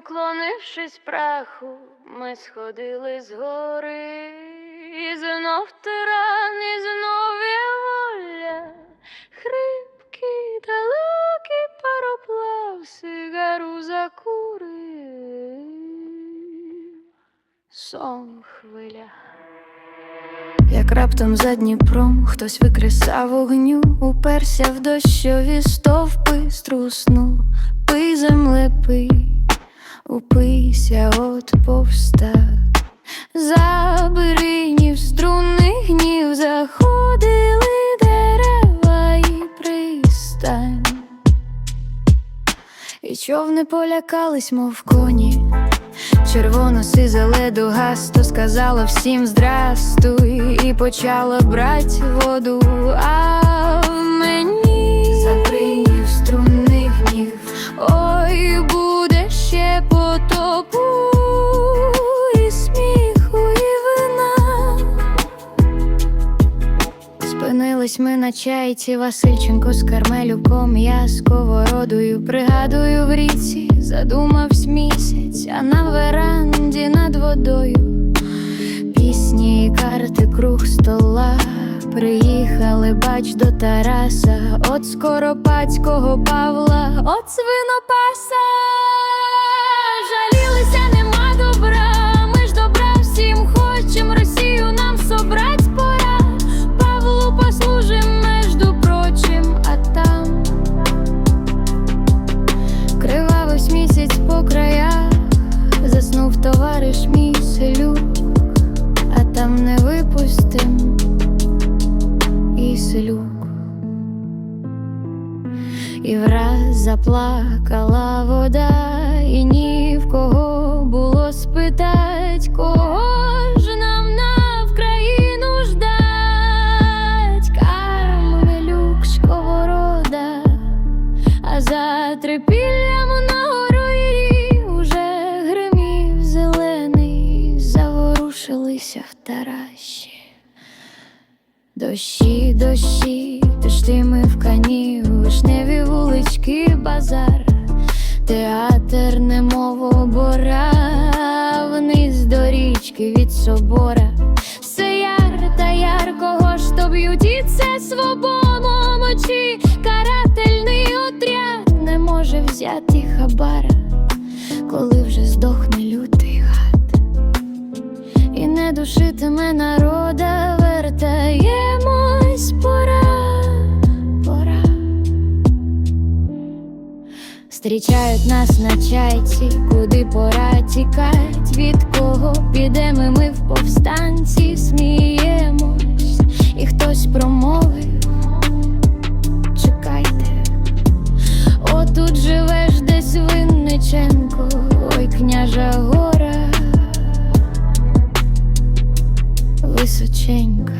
уклонившись праху, ми сходили з гори, і знов тиран, і знов є воля, хрипкий, далекий пароплав, сигару закурив, сон хвиля. Як раптом за Дніпром хтось викресав вогню, уперся в дощові стовпи, струснув, пий земле пий, упийся от повста. Заберинів струнний гнів, заходили дерева і пристань. І човни полякались, мов коні. Червоно сизеле до гасту сказала всім здрастуй і почала брать воду, а ми на чайці, Васильченко з Кармелюком, я з сковородою пригадую в річці, задумавсь місяць, а на веранді над водою пісні карти круг стола. Приїхали, бач до Тараса, от Скоропадського Павла, от свинопаса. Випустим і селюк. І враз заплакала вода, і ні в кого було спитать, кого ж нам на Вкраїну ждать, Кармелюк, сковорода, а за трипіллям на горі уже гримів зелений, заворушилися в тараші. Дощі, дощі, ти ти ми в кані, вишневі вулички, базар, театр, немов обора, вниз до річки від собора. Все яр та яркого ж то б'ють, і це свобомо мочі, карательний отряд не може взяти хабара, коли вже здохне лютий гад і не душитиме народа, вертаємось, Зустрічають нас на чайці, куди пора тікать, від кого підемо ми в повстанці, сміємось, і хтось промовив, чекайте, отут живеш десь Винниченко, ой, княжа гора височенька.